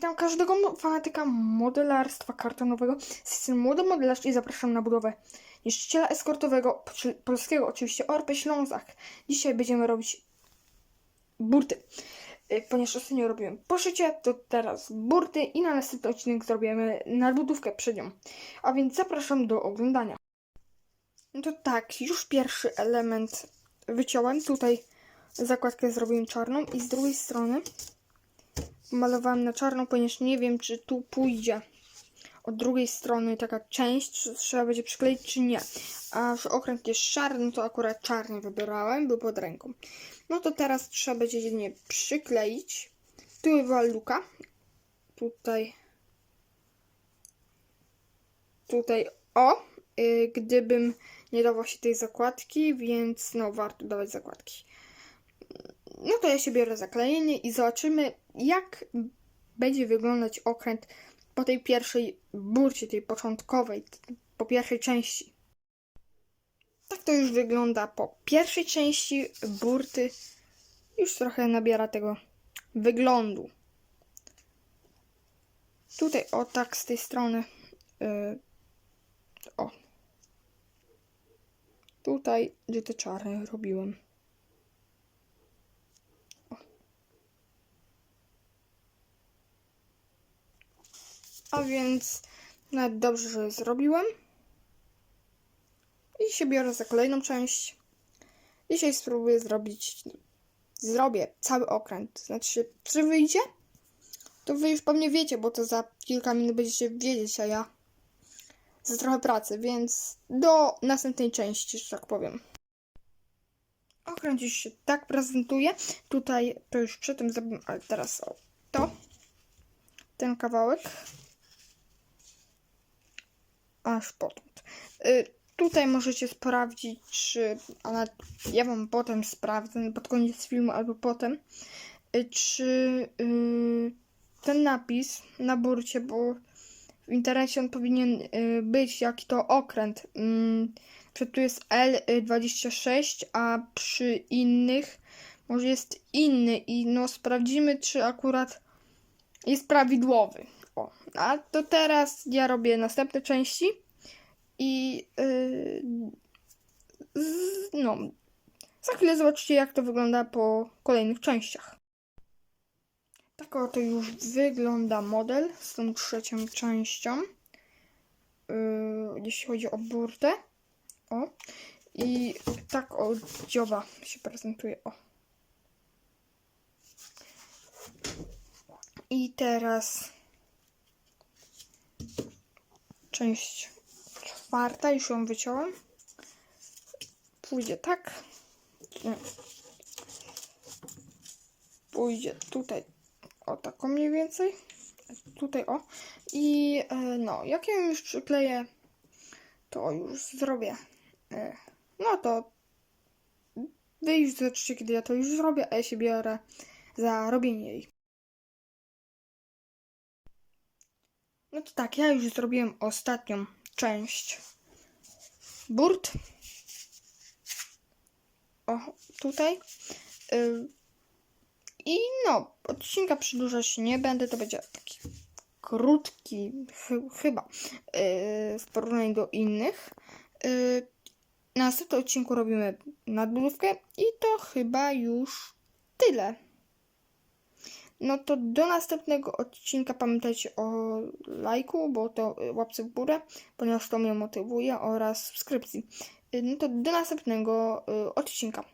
Witam każdego fanatyka modelarstwa kartonowego. Jestem młody modelarz i zapraszam na budowę niszczyciela eskortowego polskiego, oczywiście ORP Ślązak. Dzisiaj będziemy robić burty. Y, Ponieważ ostatnio robiłem poszycie, to teraz burty i na następny odcinek zrobimy nadbudówkę przednią. A więc zapraszam do oglądania. No to tak, już pierwszy element wyciąłem. Tutaj zakładkę zrobiłem czarną i z drugiej strony malowałem na czarno, ponieważ nie wiem, czy tu pójdzie od drugiej strony taka część, czy trzeba będzie przykleić, czy nie. A że okręt jest szary, no to akurat czarny wybierałem, był pod ręką. No to teraz trzeba będzie jedynie przykleić. Tu była luka. Tutaj. Tutaj o. Y, gdybym nie dawał się tej zakładki, więc no warto dawać zakładki. No to ja się biorę zaklejenie i zobaczymy, jak będzie wyglądać okręt po tej pierwszej burcie, tej początkowej, po pierwszej części. Tak to już wygląda po pierwszej części burty. Już trochę nabiera tego wyglądu. Tutaj o tak z tej strony. y, o. Tutaj, gdzie te czarne robiłem. A więc nawet dobrze, że zrobiłem. I się biorę za kolejną część. Dzisiaj spróbuję zrobić. Zrobię cały okręt. Znaczy, czy wyjdzie? To wy już pewnie wiecie, bo to za kilka minut będziecie wiedzieć, a ja za trochę pracy, więc do następnej części, że tak powiem. Okręt już się tak prezentuje. Tutaj to już przy tym zrobiłem, ale teraz o to. Ten kawałek aż potąd. Y, tutaj możecie sprawdzić, czy, ja wam potem sprawdzę, pod koniec filmu albo potem, y, czy y, ten napis na burcie, bo w internecie on powinien y, być, jaki to okręt. Że tu jest L26, a przy innych może jest inny i no sprawdzimy, czy akurat jest prawidłowy. O, a to teraz ja robię następne części i yy, z, no, za chwilę zobaczycie jak to wygląda po kolejnych częściach. Tak oto już wygląda model z tą trzecią częścią, yy, jeśli chodzi o burtę. O. I tak o dzioba się prezentuje. O. I teraz część czwarta, już ją wyciąłem. Pójdzie tak. Pójdzie tutaj o taką mniej więcej. Tutaj o. I e, no, jak ją już przykleję, to już zrobię. E, no to wy już zobaczycie, kiedy ja to już zrobię, a ja się biorę za robienie jej. No to tak, ja już zrobiłem ostatnią część. Burt. O, tutaj. Y, I no, odcinka przedłużać się nie będę, to będzie taki krótki, chy, chyba, y, w porównaniu do innych. Y, na następnym odcinku robimy nadbudówkę i to chyba już tyle. No to do następnego odcinka pamiętajcie o lajku, bo to y, łapce w górę, ponieważ to mnie motywuje oraz subskrypcji. Y, No to do następnego y, odcinka.